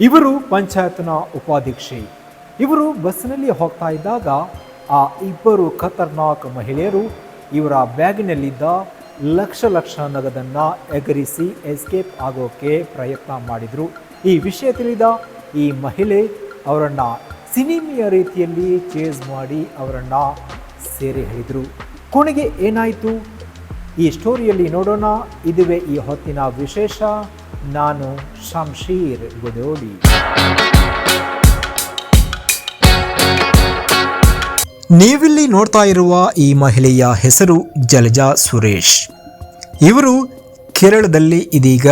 ಇವರು ಪಂಚಾಯತ್ನ ಉಪಾಧ್ಯಕ್ಷೆ. ಇವರು ಬಸ್ನಲ್ಲಿ ಹೋಗ್ತಾ ಇದ್ದಾಗ ಆ ಇಬ್ಬರು ಖತರ್ನಾಕ್ ಮಹಿಳೆಯರು ಇವರ ಬ್ಯಾಗಿನಲ್ಲಿದ್ದ ಲಕ್ಷ ಲಕ್ಷ ನಗದನ್ನ ಎಗರಿಸಿ ಎಸ್ಕೇಪ್ ಆಗೋಕೆ ಪ್ರಯತ್ನ ಮಾಡಿದ್ರು. ಈ ವಿಷಯ ತಿಳಿದ ಈ ಮಹಿಳೆ ಅವರನ್ನು ಸಿನಿಮೆಯ ರೀತಿಯಲ್ಲಿ ಚೇಸ್ ಮಾಡಿ ಅವರನ್ನು ಸೇರೆ ಹಿಡಿದ್ರು ಕೊನೆಗೆ ಏನಾಯಿತು? ಈ ಸ್ಟೋರಿಯಲ್ಲಿ ನೋಡೋಣ. ಇದುವೇ ಈ ಹೊತ್ತಿನ ವಿಶೇಷ. ನಾನು ಶಂಶೀರ್ ಗುಡೋಡಿ. ನೀವಿಲ್ಲಿ ನೋಡ್ತಾ ಇರುವ ಈ ಮಹಿಳೆಯ ಹೆಸರು ಜಲಜಾ ಸುರೇಶ್. ಇವರು ಕೇರಳದಲ್ಲಿ ಇದೀಗ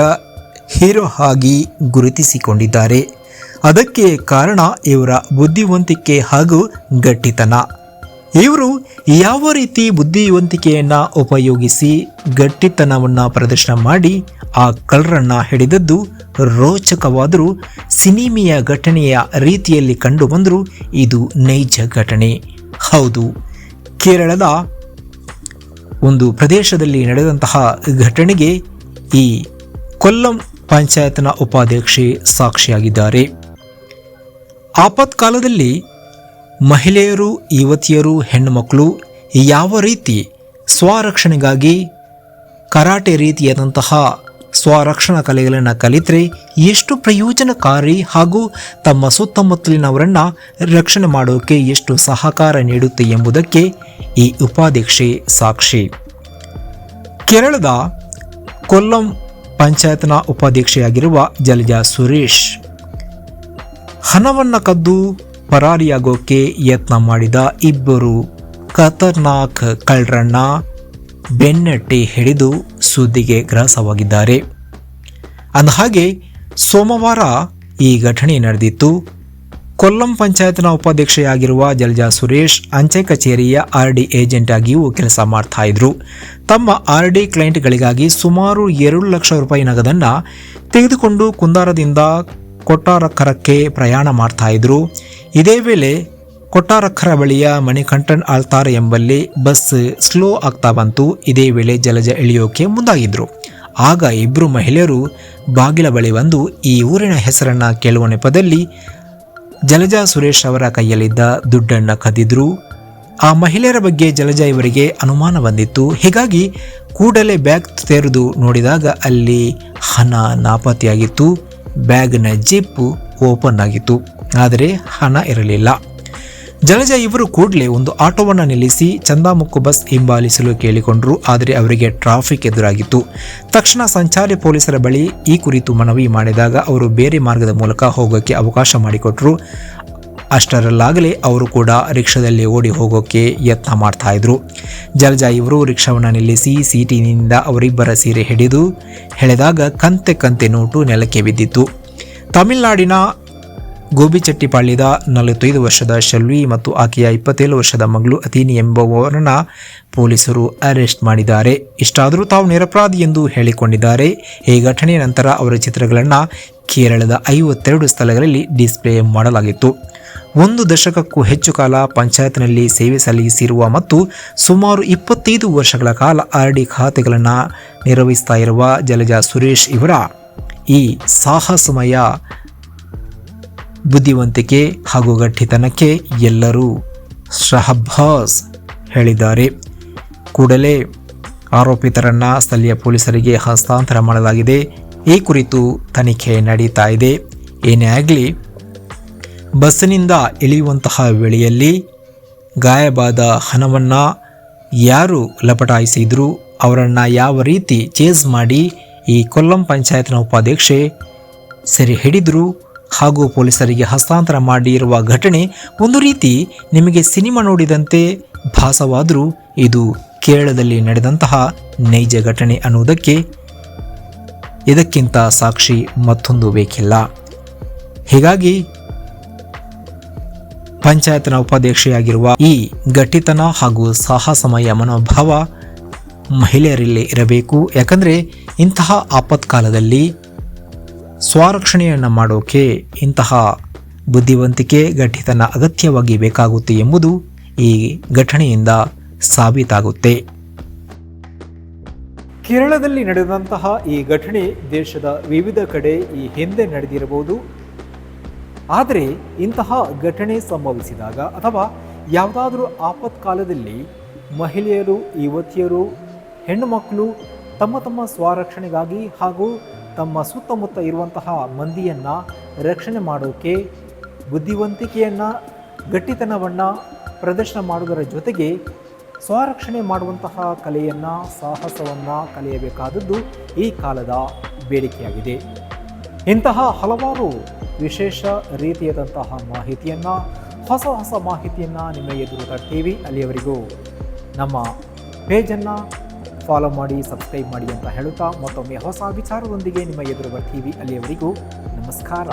ಹೀರೋ ಆಗಿ ಗುರುತಿಸಿಕೊಂಡಿದ್ದಾರೆ. ಅದಕ್ಕೆ ಕಾರಣ ಇವರ ಬುದ್ಧಿವಂತಿಕೆ ಹಾಗೂ ಗಟ್ಟಿತನ. ಇವರು ಯಾವ ರೀತಿ ಬುದ್ಧಿವಂತಿಕೆಯನ್ನ ಉಪಯೋಗಿಸಿ ಗಟ್ಟಿತನವನ್ನ ಪ್ರದರ್ಶನ ಮಾಡಿ ಆ ಕಳ್ಳರನ್ನ ಹಿಡಿದದ್ದು ರೋಚಕವಾದರೂ ಸಿನಿಮೆಯ ಘಟನೆಯ ರೀತಿಯಲ್ಲಿ ಕಂಡು ಬಂದರೂ ಇದು ನೈಜ ಘಟನೆ. ಹೌದು, ಕೇರಳದ ಒಂದು ಪ್ರದೇಶದಲ್ಲಿ ನಡೆದಂತಹ ಘಟನೆಗೆ ಈ ಕೊಲ್ಲಂ ಪಂಚಾಯತ್ನ ಉಪಾಧ್ಯಕ್ಷೆ ಸಾಕ್ಷಿಯಾಗಿದ್ದಾರೆ. ಆಪತ್ಕಾಲದಲ್ಲಿ ಮಹಿಳೆಯರು, ಯುವತಿಯರು, ಹೆಣ್ಣುಮಕ್ಕಳು ಯಾವ ರೀತಿ ಸ್ವರಕ್ಷಣೆಗಾಗಿ ಕರಾಟೆ ರೀತಿಯಾದಂತಹ ಸ್ವರಕ್ಷಣಾ ಕಲೆಗಳನ್ನು ಕಲಿತರೆ ಎಷ್ಟು ಪ್ರಯೋಜನಕಾರಿ ಹಾಗೂ ತಮ್ಮ ಸುತ್ತಮುತ್ತಲಿನವರನ್ನು ರಕ್ಷಣೆ ಮಾಡೋಕೆ ಎಷ್ಟು ಸಹಕಾರ ನೀಡುತ್ತೆ ಎಂಬುದಕ್ಕೆ ಈ ಉಪಾಧ್ಯಕ್ಷೆ ಸಾಕ್ಷಿ. ಕೇರಳದ ಕೊಲ್ಲಂ ಪಂಚಾಯತ್ನ ಉಪಾಧ್ಯಕ್ಷೆಯಾಗಿರುವ ಜಲಜಾ ಸುರೇಶ್, ಹಣವನ್ನು ಕದ್ದು ಪರಾರಿಯಾಗೋಕೆ ಯತ್ನ ಮಾಡಿದ ಇಬ್ಬರು ಖತರ್ನಾಕ್ ಕಳ್ರಣ್ಣ ಬೆನ್ನಟ್ಟಿ ಹಿಡಿದು ಸುದ್ದಿಗೆ ಗ್ರಾಸವಾಗಿದ್ದಾರೆ ಅಂದಹಾಗೆ ಸೋಮವಾರ ಈ ಘಟನೆ ನಡೆದಿತ್ತು. ಕೊಲ್ಲಂ ಪಂಚಾಯತ್ನ ಉಪಾಧ್ಯಕ್ಷೆಯಾಗಿರುವ ಜಲಜಾ ಸುರೇಶ್, ಅಂಚೆ ಕಚೇರಿಯ ಆರ್ ಡಿ ಏಜೆಂಟ್ ಆಗಿಯೂ ಕೆಲಸ ಮಾಡ್ತಾ ಇದ್ರು. ತಮ್ಮ ಆರ್ ಡಿ ಕ್ಲೈಂಟ್ಗಳಿಗಾಗಿ ಸುಮಾರು ಎರಡು ಲಕ್ಷ ರೂಪಾಯಿ ನಗದನ್ನು ತೆಗೆದುಕೊಂಡು ಕುಂದಾರದಿಂದ ಕೊಟ್ಟಾರಕರಕ್ಕೆ ಪ್ರಯಾಣ ಮಾಡ್ತಾ ಇದ್ರು. ಇದೇ ವೇಳೆ ಕೊಟ್ಟಾರಕ್ಕರ ಬಳಿಯ ಮಣಿಕಂಠನ್ ಆಳ್ತಾರ್ ಎಂಬಲ್ಲಿ ಬಸ್ ಸ್ಲೋ ಆಗ್ತಾ ಬಂತು. ಇದೇ ವೇಳೆ ಜಲಜ ಇಳಿಯೋಕೆ ಮುಂದಾಗಿದ್ರು. ಆಗ ಇಬ್ಬರು ಮಹಿಳೆಯರು ಬಾಗಿಲ ಬಳಿ ಬಂದು ಈ ಊರಿನ ಹೆಸರನ್ನ ಕೇಳುವ ನೆಪದಲ್ಲಿ ಜಲಜ ಸುರೇಶ್ ಅವರ ಕೈಯಲ್ಲಿದ್ದ ದುಡ್ಡನ್ನು ಕದಿದ್ರು ಆ ಮಹಿಳೆಯರ ಬಗ್ಗೆ ಜಲಜ ಇವರಿಗೆ ಅನುಮಾನ ಬಂದಿತ್ತು. ಹೀಗಾಗಿ ಕೂಡಲೇ ಬ್ಯಾಗ್ ತೆರೆದು ನೋಡಿದಾಗ ಅಲ್ಲಿ ಹಣ ನಾಪತ್ತೆಯಾಗಿತ್ತು. ಬ್ಯಾಗ್ನ ಜಿಪ್ಪು ಓಪನ್ ಆಗಿತ್ತು. ಆದರೆ ಹಣ ಇರಲಿಲ್ಲ. ಜಲಜ ಇವರು ಕೂಡಲೇ ಒಂದು ಆಟೋವನ್ನು ನಿಲ್ಲಿಸಿ ಚಂದಾಮುಕ್ಕು ಬಸ್ ಹಿಂಬಾಲಿಸಲು ಕೇಳಿಕೊಂಡರು, ಆದರೆ ಅವರಿಗೆ ಟ್ರಾಫಿಕ್ ಎದುರಾಗಿತ್ತು. ತಕ್ಷಣ ಸಂಚಾರಿ ಪೊಲೀಸರ ಬಳಿ ಈ ಕುರಿತು ಮನವಿ ಮಾಡಿದಾಗ ಅವರು ಬೇರೆ ಮಾರ್ಗದ ಮೂಲಕ ಹೋಗೋಕ್ಕೆ ಅವಕಾಶ ಮಾಡಿಕೊಟ್ಟರು ಅಷ್ಟರಲ್ಲಾಗಲೇ ಅವರು ಕೂಡ ರಿಕ್ಷಾದಲ್ಲಿ ಓಡಿ ಹೋಗೋಕ್ಕೆ ಯತ್ನ ಮಾಡ್ತಾ ಇದ್ರು. ಜಲಜ ಇವರು ರಿಕ್ಷಾವನ್ನು ನಿಲ್ಲಿಸಿ ಸೀಟಿನಿಂದ ಅವರಿಬ್ಬರ ಸೀರೆ ಹಿಡಿದು, ಎಳೆದಾಗ ಕಂತೆ ಕಂತೆ ನೋಟು ನೆಲಕ್ಕೆ ಬಿದ್ದಿತ್ತು. ತಮಿಳುನಾಡಿನ ಗೋಬಿಚೆಟ್ಟಿಪಾಳ್ಯದ ನಲವತ್ತೈದು ವರ್ಷದ ಶಲ್ವಿ ಮತ್ತು ಆಕೆಯ ಇಪ್ಪತ್ತೇಳು ವರ್ಷದ ಮಗಳು ಅತೀನಿ ಎಂಬುವವರನ್ನ ಪೊಲೀಸರು ಅರೆಸ್ಟ್ ಮಾಡಿದ್ದಾರೆ. ಇಷ್ಟಾದರೂ ತಾವು ನಿರಪರಾಧಿ ಎಂದು ಹೇಳಿಕೊಂಡಿದ್ದಾರೆ. ಈ ಘಟನೆಯ ನಂತರ ಅವರ ಚಿತ್ರಗಳನ್ನು ಕೇರಳದ ಐವತ್ತೆರಡು ಸ್ಥಳಗಳಲ್ಲಿ ಡಿಸ್ಪ್ಲೇ ಮಾಡಲಾಗಿತ್ತು. ಒಂದು ದಶಕಕ್ಕೂ ಹೆಚ್ಚು ಕಾಲ ಪಂಚಾಯತ್ನಲ್ಲಿ ಸೇವೆ ಸಲ್ಲಿಸಿರುವ ಮತ್ತು ಸುಮಾರು ಇಪ್ಪತ್ತೈದು ವರ್ಷಗಳ ಕಾಲ ಆರ್ ಡಿ ಖಾತೆಗಳನ್ನು ನಿರ್ವಹಿಸ್ತಾ ಇರುವ ಜಲಜಾ ಸುರೇಶ್ ಇವರ ಈ ಸಾಹಸಮಯ ಬುದ್ಧಿವಂತಿಕೆ ಹಾಗೂ ಗಟ್ಟಿತನಕ್ಕೆ ಎಲ್ಲರೂ ಶಹಬ್ಬಾಸ್ ಹೇಳಿದ್ದಾರೆ. ಕೂಡಲೇ ಆರೋಪಿತರನ್ನು ಸ್ಥಳೀಯ ಪೊಲೀಸರಿಗೆ ಹಸ್ತಾಂತರ ಮಾಡಲಾಗಿದೆ. ಈ ಕುರಿತು ತನಿಖೆ ನಡೀತಾ ಇದೆ. ಏನೇ ಆಗಲಿ, ಬಸ್ಸಿನಿಂದ ಇಳಿಯುವಂತಹ ವೇಳೆಯಲ್ಲಿ ಗಾಯವಾದ ಹಣವನ್ನು ಯಾರು ಲಪಟಾಯಿಸಿದ್ರು, ಅವರನ್ನು ಯಾವ ರೀತಿ ಚೇಸ್ ಮಾಡಿ ಈ ಕೊಲ್ಲಂ ಪಂಚಾಯತ್ನ ಉಪಾಧ್ಯಕ್ಷೆ ಸೆರೆ ಹಿಡಿದ್ರು ಹಾಗೂ ಪೊಲೀಸರಿಗೆ ಹಸ್ತಾಂತರ ಮಾಡಿರುವ ಘಟನೆ ಒಂದು ರೀತಿ ನಿಮಗೆ ಸಿನಿಮಾ ನೋಡಿದಂತೆ ಭಾಸವಾದರೂ ಇದು ಕೇರಳದಲ್ಲಿ ನಡೆದಂತಹ ನೈಜ ಘಟನೆ ಅನ್ನುವುದಕ್ಕೆ ಇದಕ್ಕಿಂತ ಸಾಕ್ಷಿ ಮತ್ತೊಂದು ಬೇಕಿಲ್ಲ. ಹೀಗಾಗಿ ಪಂಚಾಯತ್ನ ಉಪಾಧ್ಯಕ್ಷೆಯಾಗಿರುವ ಈ ಗಟ್ಟಿತನ ಹಾಗೂ ಸಾಹಸಮಯ ಮನೋಭಾವ ಮಹಿಳೆಯರಲ್ಲಿ ಇರಬೇಕು. ಯಾಕಂದರೆ ಇಂತಹ ಆಪತ್ಕಾಲದಲ್ಲಿ ಸ್ವರಕ್ಷಣೆಯನ್ನು ಮಾಡೋಕೆ ಇಂತಹ ಬುದ್ಧಿವಂತಿಕೆ ಗಟ್ಟಿತನ ಅಗತ್ಯವಾಗಿ ಬೇಕಾಗುತ್ತೆ ಎಂಬುದು ಈ ಘಟನೆಯಿಂದ ಸಾಬೀತಾಗುತ್ತೆ. ಕೇರಳದಲ್ಲಿ ನಡೆದಂತಹ ಈ ಘಟನೆ ದೇಶದ ವಿವಿಧ ಕಡೆ ಈ ಹಿಂದೆ ನಡೆದಿರಬಹುದು. ಆದರೆ ಇಂತಹ ಘಟನೆ ಸಂಭವಿಸಿದಾಗ ಅಥವಾ ಯಾವುದಾದ್ರೂ ಆಪತ್ಕಾಲದಲ್ಲಿ ಮಹಿಳೆಯರು, ಯುವತಿಯರು ಹೆಣ್ಣು ಮಕ್ಕಳು ತಮ್ಮ ತಮ್ಮ ಸ್ವರಕ್ಷಣೆಗಾಗಿ ಹಾಗೂ ತಮ್ಮ ಸುತ್ತಮುತ್ತ ಇರುವಂತಹ ಮಂದಿಯನ್ನು ರಕ್ಷಣೆ ಮಾಡೋಕೆ, ಬುದ್ಧಿವಂತಿಕೆಯನ್ನು, ಗಟ್ಟಿತನವನ್ನು ಪ್ರದರ್ಶನ ಮಾಡುವುದರ ಜೊತೆಗೆ ಸ್ವರಕ್ಷಣೆ ಮಾಡುವಂತಹ ಕಲೆಯನ್ನು, ಸಾಹಸವನ್ನು ಕಲಿಯಬೇಕಾದದ್ದು ಈ ಕಾಲದ ಬೇಡಿಕೆಯಾಗಿದೆ. ಇಂತಹ ಹಲವಾರು ವಿಶೇಷ ರೀತಿಯಾದಂತಹ ಮಾಹಿತಿಯನ್ನು, ಹೊಸ ಹೊಸ ಮಾಹಿತಿಯನ್ನು ನಿಮ್ಮ ಎದುರು ತರ್ತೀವಿ. ಅಲ್ಲಿಯವರೆಗೂ ನಮ್ಮ ಪೇಜನ್ನು ಫಾಲೋ ಮಾಡಿ ಸಬ್ಸ್ಕ್ರೈಬ್ ಮಾಡಿ ಅಂತ ಹೇಳುತ್ತಾ ಮತ್ತೊಮ್ಮೆ ಹೊಸ ವಿಚಾರದೊಂದಿಗೆ ನಿಮ್ಮ ಎದುರು ಬರ್ತೀವಿ ಅಲ್ಲಿಯವರೆಗೂ ನಮಸ್ಕಾರ.